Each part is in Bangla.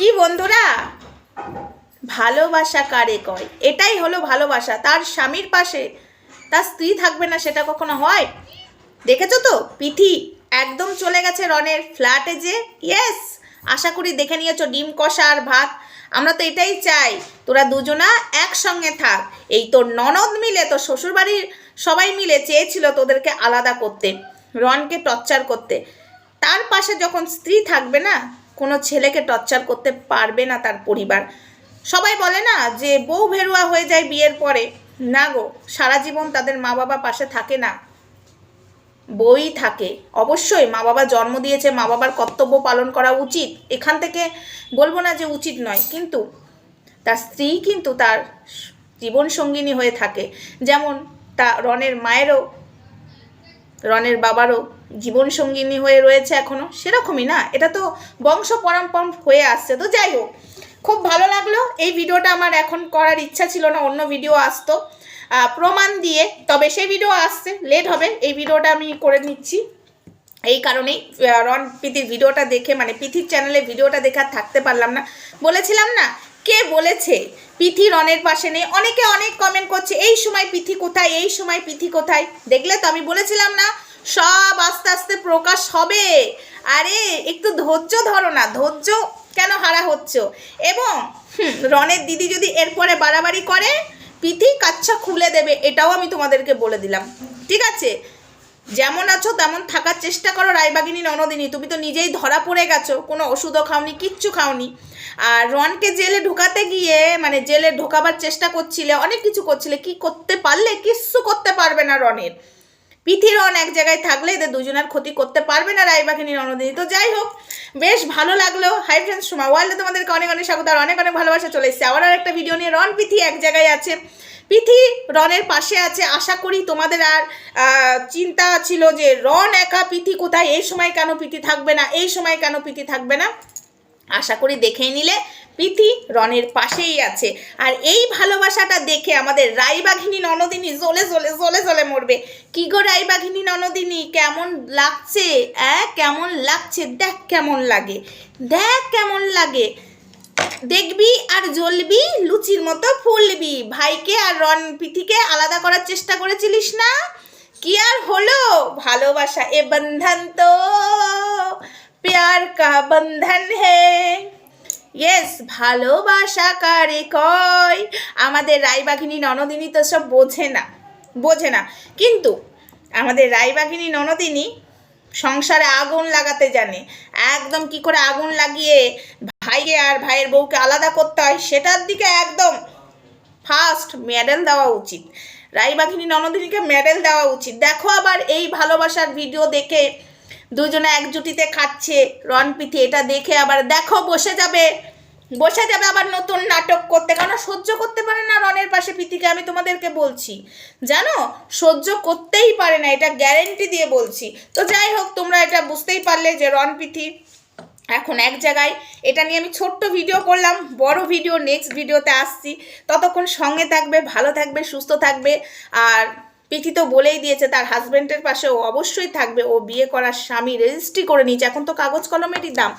কি বন্ধুরা? ভালোবাসা কারে কয়? এটাই হলো ভালোবাসা। তার স্বামীর পাশে তার স্ত্রী থাকবে না, সেটা কখনো হয়? দেখেছ তো? পিঠি একদম চলে গেছে রনের ফ্ল্যাটে যে। ইয়েস আশা করি দেখে নিয়েছো ডিম, কষা আর ভাত। আমরা তো এটাই চাই। তোরা দুজনা একসঙ্গে থাক। এই তোর ননদ মিলে, তোর শ্বশুরবাড়ির সবাই মিলে চেয়েছিল তোদেরকে আলাদা করতে, রনকে টর্চার করতে। তার পাশে যখন স্ত্রী থাকবে না কোনো ছেলেকে টর্চার করতে পারবে না তার পরিবার। সবাই বলে না যে বউ ভেরুয়া হয়ে যায় বিয়ের পরে। না গো, সারা জীবন তাদের মা বাবা পাশে থাকে না। বই থাকে। অবশ্যই মা বাবা জন্ম দিয়েছে মা বাবার কর্তব্য পালন করা উচিত। এখান থেকে বলব না যে উচিত নয়, কিন্তু তার স্ত্রী কিন্তু তার জীবন সঙ্গিনী হয়ে থাকে। যেমন তা রনের মায়েরও রনের বাবারও জীবন সঙ্গিনী হয়ে রয়েছে এখনও। সেরকমই না, এটা তো বংশ পরম্পর হয়ে আসছে। তো যাই হোক, খুব ভালো লাগল। এই ভিডিওটা আমার এখন করার ইচ্ছা ছিল না, অন্য ভিডিও আসতো। প্রমাণ দিয়ে, তবে সেই ভিডিও আসছে লেট হবে, এই ভিডিওটা আমি করে নিচ্ছি। এই কারণেই রন পিতির ভিডিওটা দেখে মানে পিথির চ্যানেলে ভিডিওটা দেখে থাকতে পারলাম না। বলেছিলাম না কে বলেছে? পিথি রনের পাশে নেই। অনেকে অনেক কমেন্ট করছে, এই সময় পিথি কোথায়, এই সময় পিথি কোথায়? দেখলে তো আমি বলেছিলাম না, সব আস্তে আস্তে প্রকাশ হবে। আরে, একটু ধৈর্য ধরো না, ধৈর্য কেন হারা হচ্ছ? এবং রনের দিদি যদি এরপরে বাড়াবাড়ি করে, পিথি কাচ্চা খুলে দেবে, এটাও আমি তোমাদেরকে বলে দিলাম। ঠিক আছে? যেমন আছো, তেমন থাকার চেষ্টা করো, রায়বাগিনী ননদিনী। তুমি তো নিজেই ধরা পড়ে গেছো, কোনো ওষুধও খাওনি, কিচ্ছু খাওনি। আর রনকে জেলে ঢুকাতে গিয়ে মানে জেলে ঢোকাবার চেষ্টা করছিলে, অনেক কিছু করছিলে, কি করতে পারলে কিচ্ছু করতে পারবে না রনের। পিথি রন এক জায়গায় থাকলে এদের দুজনের ক্ষতি করতে পারবে না রায়বাগিনী ননদিনী। তো যাই হোক, বেশ ভালো লাগল। হাই ফ্রেন্ডস সোমা ওয়ার্ল্ডে তোমাদেরকে অনেক অনেক স্বাগত, আর অনেক অনেক ভালোবাসা চলে এসেছে। আবার আর একটা ভিডিও নিয়ে রন পিথি এক জায়গায় আছে। পিথি রনের পাশে আছে। আশা করি তোমাদের আর চিন্তা ছিল যে রন একা পিথি কোথায়? এই সময় কেন পিথি থাকবে না? এই সময় কেন পিথি থাকবে না? আশা করি দেখেই নিলে পিথি রনের পাশেই আছে। আর এই ভালোবাসাটা দেখে আমাদের রাইবাঘিনী ননদিনী জ্বলে জ্বলে জ্বলে জ্বলে মরবে। কি গো রাইবাঘিনী ননদিনী, কেমন লাগছে? অ্যাঁ, কেমন লাগছে? দেখ কেমন লাগে। দেখ কেমন লাগে। দেখবি আর জ্বলবি, লুচির মতো ফুলবি। ভাইকে আর রন পিথিকে আলাদা করার চেষ্টা করেছিলিস না? কি আর হলো? ভালোবাসা এ বন্ধন তো। প্যার কা বন্ধন হে। ইয়েস ভালোবাসা কারে কয়? আমাদের রায়বাঘিনী ননদিনী তো সব বোঝে না বোঝে না। কিন্তু আমাদের রায়বাঘিনী ননদিনী সংসারে আগুন লাগাতে জানে। একদম কি করে আগুন লাগিয়ে ভাইকে আর ভাইয়ের বউকে আলাদা করতে হয়, সেটার দিকে একদম ফার্স্ট মেডেল দেওয়া উচিত। রাইবাঘিনী ননদিনীকে মেডেল দেওয়া উচিত। দেখো আবার এই ভালোবাসার ভিডিও দেখে দুজনে একজুটিতে খাচ্ছে রনপিথি এটা দেখে আবার দেখো বসে যাবে। বসে যাবে আবার নতুন নাটক করতে কারণ সহ্য করতে পারে না রনের পাশে পিথিকে আমি তোমাদেরকে বলছি। জানো? সহ্য করতেই পারে না, এটা গ্যারেন্টি দিয়ে বলছি। তো যাই হোক, তোমরা এটা বুঝতেই পারলে যে রন পিথি এখন এক জায়গায় এটা নিয়ে আমি ছোট্ট ভিডিও করলাম, বড় ভিডিও নেক্সট ভিডিওতে আসছি। ততক্ষণ সঙ্গে থাকবে, ভালো থাকবে, সুস্থ থাকবে। আর পিঠি তো বলেই দিয়েছে, তার হাজব্যান্ডের পাশে ও অবশ্যই থাকবে। ও বিয়ে করার স্বামী রেজিস্ট্রি করে নিয়েছে। এখন তো কাগজ কলমেরই দাম।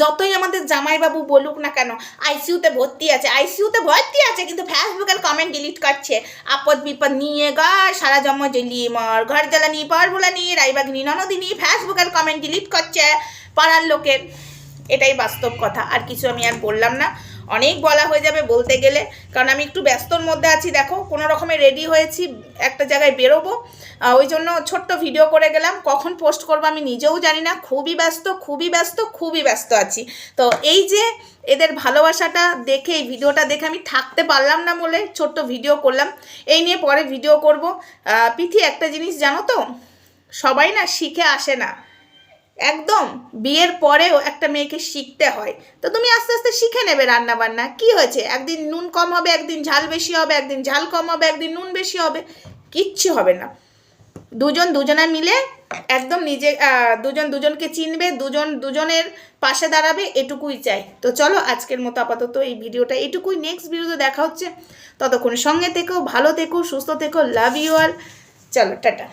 যতই আমাদের জামাইবাবু বলুক না কেন আইসিইউতে ভর্তি আছে। আইসিইউতে ভর্তি আছে, কিন্তু ফেসবুকের কমেন্ট ডিলিট করছে আপদ বিপদ নিয়ে গা, সারা জন্ম জ্বলিয়ে মর। ঘর জ্বালানি পর বোলানি রাইবাগিনী ননদিনী ফেসবুকের কমেন্ট ডিলিট করছে পাড়ার লোকের এটাই বাস্তব কথা। আর কিছু আমি আর বললাম না। অনেক বলা হয়ে যাবে বলতে গেলে। কারণ আমি একটু ব্যস্তর মধ্যে আছি, দেখো, কোনো রকমে রেডি হয়েছি, একটা জায়গায় বেরোবো। ওই জন্য ছোট্ট ভিডিও করে গেলাম। কখন পোস্ট করব আমি নিজেও জানি না। খুবই ব্যস্ত খুবই ব্যস্ত খুবই ব্যস্ত আছি। তো এই যে এদের ভালোবাসাটা দেখে, এই ভিডিওটা দেখে আমি থাকতে পারলাম না বলে ছোট্ট ভিডিও করলাম। এই নিয়ে পরে ভিডিও করব। পিথি, একটা জিনিস জানো তো? সবাই না শিখে আসে না। একদম বিয়ের পরেও একটা মেয়েকে শিখতে হয়। তো তুমি আস্তে আস্তে শিখে নেবে রান্না বান্না কি হয়েছে? একদিন নুন কম হবে, একদিন ঝাল বেশি হবে, একদিন ঝাল কম হবে, একদিন নুন বেশি হবে। কিচ্ছু হবে না। দুজন দুজনে মিলে একদম নিজে দুজন দুজনকে চিনবে, দুজন দুজনের পাশে দাঁড়াবে, এটুকুই চাই। তো চলো আজকের মতো আপাতত এই ভিডিওটা এটুকুই। নেক্সট ভিডিওতে দেখা হচ্ছে। ততক্ষণ সঙ্গে থেকো, ভালো থেকো, সুস্থ থেকো লাভ ইউ আর চলো, টাটা।